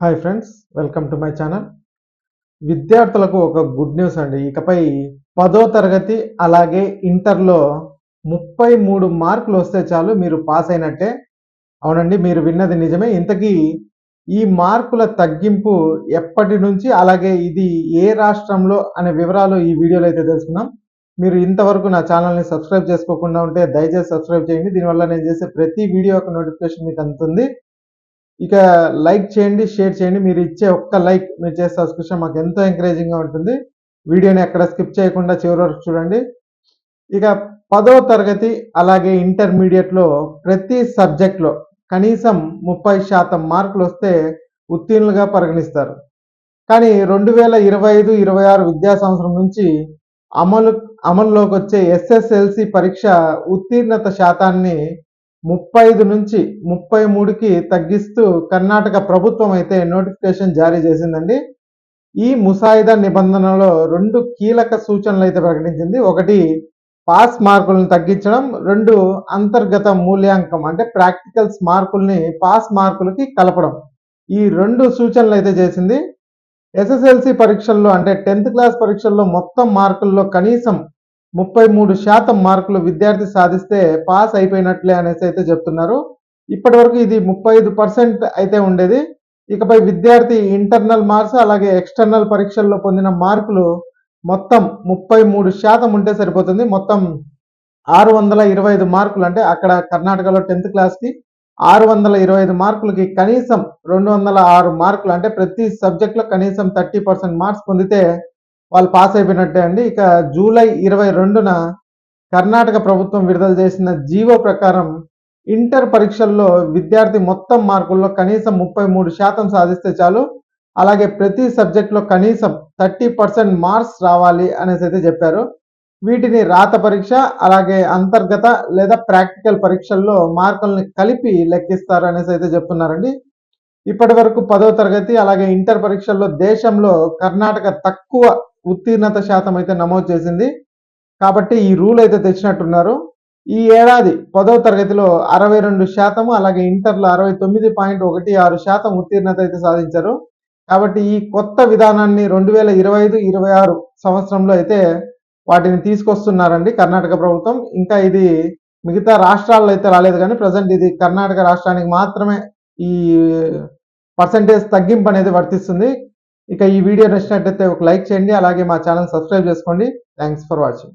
Hi friends welcome to my channel విద్యార్థులకు ఒక good news అండి. ఇకపై పదో తరగతి అలాగే ఇంటర్లో ముప్పై మూడు మార్కులు వస్తే చాలు మీరు పాస్ అయినట్టే. అవునండి మీరు విన్నది నిజమే. ఇంతకీ ఈ మార్కుల తగ్గింపు ఎప్పటి నుంచి అలాగే ఇది ఏ రాష్ట్రంలో అనే వివరాలు ఈ వీడియోలో అయితే తెలుసుకుందాం. మీరు ఇంతవరకు నా ఛానల్ని సబ్స్క్రైబ్ చేసుకోకుండా ఉంటే దయచేసి సబ్స్క్రైబ్ చేయండి. దీనివల్ల నేను చేసే ప్రతి వీడియో యొక్క నోటిఫికేషన్ మీకు అందుతుంది. ఇక లైక్ చేయండి షేర్ చేయండి. మీరు ఇచ్చే ఒక్క లైక్ మీరు చేసే సబ్స్క్రిప్షన్ మాకు ఎంతో ఎంకరేజింగ్గా ఉంటుంది. వీడియోని ఎక్కడ స్కిప్ చేయకుండా చివరి వరకు చూడండి. ఇక పదో తరగతి అలాగే ఇంటర్మీడియట్లో ప్రతి సబ్జెక్ట్లో కనీసం ముప్పై శాతం మార్కులు వస్తే ఉత్తీర్ణులుగా పరిగణిస్తారు. కానీ రెండు వేల ఇరవై ఐదు ఇరవై ఆరు విద్యా సంవత్సరం నుంచి అమలు అమల్లోకి వచ్చే ఎస్ఎస్ఎల్సి పరీక్ష ఉత్తీర్ణత శాతాన్ని ముప్పై ఐదు నుంచి ముప్పై మూడుకి తగ్గిస్తూ కర్ణాటక ప్రభుత్వం అయితే నోటిఫికేషన్ జారీ చేసిందండి. ఈ ముసాయిదా నిబంధనలో రెండు కీలక సూచనలు అయితే ప్రకటించింది. ఒకటి పాస్ మార్కులను తగ్గించడం. రెండు అంతర్గత మూల్యాంకం అంటే ప్రాక్టికల్స్ మార్కుల్ని పాస్ మార్కులకి కలపడం. ఈ రెండు సూచనలు అయితే చేసింది. ఎస్ఎస్ఎల్సి పరీక్షల్లో అంటే టెన్త్ క్లాస్ పరీక్షల్లో మొత్తం మార్కుల్లో కనీసం ముప్పై మూడు శాతం మార్కులు విద్యార్థి సాధిస్తే పాస్ అయిపోయినట్లే అనేసి అయితే చెప్తున్నారు. ఇప్పటి వరకు ఇది ముప్పై ఐదు పర్సెంట్ అయితే ఉండేది. ఇకపై విద్యార్థి ఇంటర్నల్ మార్క్స్ అలాగే ఎక్స్టర్నల్ పరీక్షల్లో పొందిన మార్కులు మొత్తం ముప్పై మూడు శాతం ఉంటే సరిపోతుంది. మొత్తం ఆరు వందల ఇరవై ఐదు మార్కులు అంటే అక్కడ కర్ణాటకలో టెన్త్ క్లాస్కి ఆరు వందల ఇరవై ఐదు మార్కులకి కనీసం రెండు వందల ఆరు మార్కులు అంటే ప్రతి సబ్జెక్ట్లో కనీసం థర్టీ పర్సెంట్ మార్క్స్ పొందితే వాళ్ళు పాస్ అయిపోయినట్టే అండి. ఇక జూలై ఇరవై రెండున కర్ణాటక ప్రభుత్వం విడుదల చేసిన జీవో ప్రకారం ఇంటర్ పరీక్షల్లో విద్యార్థి మొత్తం మార్కుల్లో కనీసం ముప్పై మూడు శాతం సాధిస్తే చాలు. అలాగే ప్రతి సబ్జెక్ట్లో కనీసం థర్టీ పర్సెంట్ మార్క్స్ రావాలి అనేసి అయితే చెప్పారు. వీటిని రాత పరీక్ష అలాగే అంతర్గత లేదా ప్రాక్టికల్ పరీక్షల్లో మార్కుల్ని కలిపి లెక్కిస్తారు అనేసి అయితే చెప్తున్నారండి. ఇప్పటి వరకు పదో తరగతి అలాగే ఇంటర్ పరీక్షల్లో దేశంలో కర్ణాటక తక్కువ ఉత్తీర్ణత శాతం అయితే నమోదు చేసింది. కాబట్టి ఈ రూల్ అయితే తెచ్చినట్టున్నారు. ఈ ఏడాది పదో తరగతిలో అరవై రెండు శాతం అలాగే ఇంటర్లో అరవై తొమ్మిది పాయింట్ ఒకటి ఆరు శాతం ఉత్తీర్ణత అయితే సాధించారు. కాబట్టి ఈ కొత్త విధానాన్ని రెండు వేల ఇరవై ఐదు ఇరవై ఆరు సంవత్సరంలో అయితే వాటిని తీసుకొస్తున్నారండి కర్ణాటక ప్రభుత్వం. ఇంకా ఇది మిగతా రాష్ట్రాల్లో అయితే రాలేదు కానీ ప్రజెంట్ ఇది కర్ణాటక రాష్ట్రానికి మాత్రమే ఈ పర్సంటేజ్ తగ్గింపు అనేది వర్తిస్తుంది. ఇక ఈ వీడియో నచ్చినట్లయితే ఒక లైక్ చేయండి అలాగే మా ఛానల్ సబ్స్క్రైబ్ చేసుకోండి. Thanks for watching